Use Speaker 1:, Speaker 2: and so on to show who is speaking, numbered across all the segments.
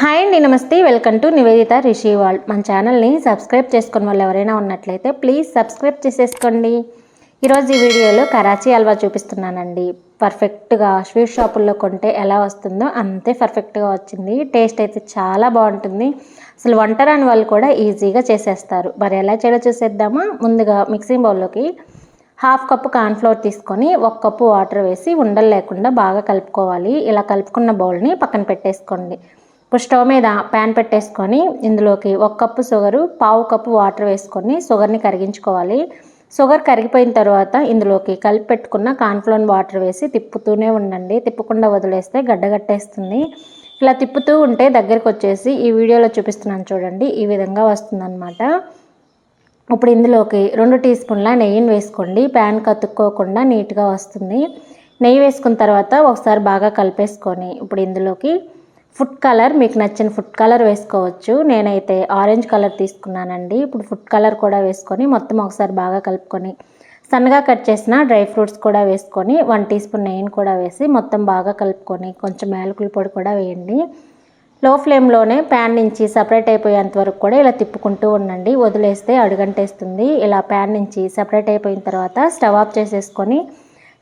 Speaker 1: Hi అండి namaste. Welcome to Niveditha Rishi world మన ఛానల్ని సబ్స్క్రైబ్ చేసుకుని వాళ్ళు ఎవరైనా ఉన్నట్లయితే ప్లీజ్ సబ్స్క్రైబ్ చేసేసుకోండి. ఈరోజు ఈ వీడియోలో కరాచీ హల్వా చూపిస్తున్నానండి. పర్ఫెక్ట్గా స్వీట్ షాపుల్లో కొంటే ఎలా వస్తుందో అంతే పర్ఫెక్ట్గా వచ్చింది. టేస్ట్ అయితే చాలా బాగుంటుంది. అసలు వంట రాని వాళ్ళు కూడా ఈజీగా చేసేస్తారు. మరి ఎలా చేయాలో చూసేద్దామా? ముందుగా మిక్సింగ్ బౌల్లోకి హాఫ్ కప్పు కార్న్ఫ్లోర్ తీసుకొని ఒక కప్పు వాటర్ వేసి ఉండలు లేకుండా బాగా కలుపుకోవాలి. ఇలా కలుపుకున్న బౌల్ని పక్కన పెట్టేసుకోండి. ఇప్పుడు స్టవ్ మీద ప్యాన్ పెట్టేసుకొని ఇందులోకి ఒక కప్పు షుగరు పావు కప్పు వాటర్ వేసుకొని షుగర్ని కరిగించుకోవాలి. షుగర్ కరిగిపోయిన తర్వాత ఇందులోకి కలిపి పెట్టుకున్న కాన్ఫ్లోన్ వాటర్ వేసి తిప్పుతూనే ఉండండి. తిప్పకుండా వదిలేస్తే గడ్డగట్టేస్తుంది ఇలా తిప్పుతూ ఉంటే దగ్గరికి వచ్చేసి ఈ వీడియోలో చూపిస్తున్నాను చూడండి. ఈ విధంగా వస్తుందన్నమాట. ఇప్పుడు ఇందులోకి రెండు టీ స్పూన్ల నెయ్యిని వేసుకోండి. ప్యాన్ కతుక్కోకుండా నీట్గా వస్తుంది. నెయ్యి వేసుకున్న తర్వాత ఒకసారి బాగా కలిపేసుకొని ఇప్పుడు ఇందులోకి ఫుడ్ కలర్ మీకు నచ్చిన ఫుడ్ కలర్ వేసుకోవచ్చు. నేనైతే ఆరెంజ్ కలర్ తీసుకున్నానండి. ఇప్పుడు ఫుడ్ కలర్ కూడా వేసుకొని మొత్తం ఒకసారి బాగా కలుపుకొని సన్నగా కట్ చేసిన డ్రై ఫ్రూట్స్ కూడా వేసుకొని వన్ టీ స్పూన్ నెయ్యిని కూడా వేసి మొత్తం బాగా కలుపుకొని కొంచెం యాలకుల పొడి కూడా వేయండి. లో ఫ్లేమ్లోనే ప్యాన్ నుంచి సపరేట్ అయిపోయేంత వరకు కూడా ఇలా తిప్పుకుంటూ ఉండండి. వదిలేస్తే అడుగంటేస్తుంది. ఇలా ప్యాన్ నుంచి సపరేట్ అయిపోయిన తర్వాత స్టవ్ ఆఫ్ చేసేసుకొని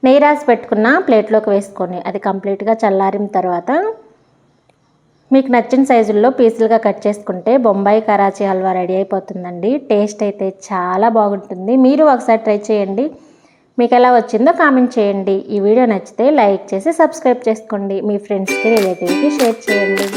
Speaker 1: నెయ్యి రాసి పెట్టుకున్న ప్లేట్లోకి వేసుకొని అది కంప్లీట్గా చల్లారిన తర్వాత మీకు నచ్చిన సైజుల్లో పీసులుగా కట్ చేసుకుంటే బొంబాయి కరాచీ హల్వా రెడీ అయిపోతుందండి. టేస్ట్ అయితే చాలా బాగుంటుంది. మీరు ఒకసారి ట్రై చేయండి. మీకు ఎలా వచ్చిందో కామెంట్ చేయండి. ఈ వీడియో నచ్చితే లైక్ చేసి సబ్స్క్రైబ్ చేసుకోండి. మీ ఫ్రెండ్స్కి రిలేటివ్కి షేర్ చేయండి.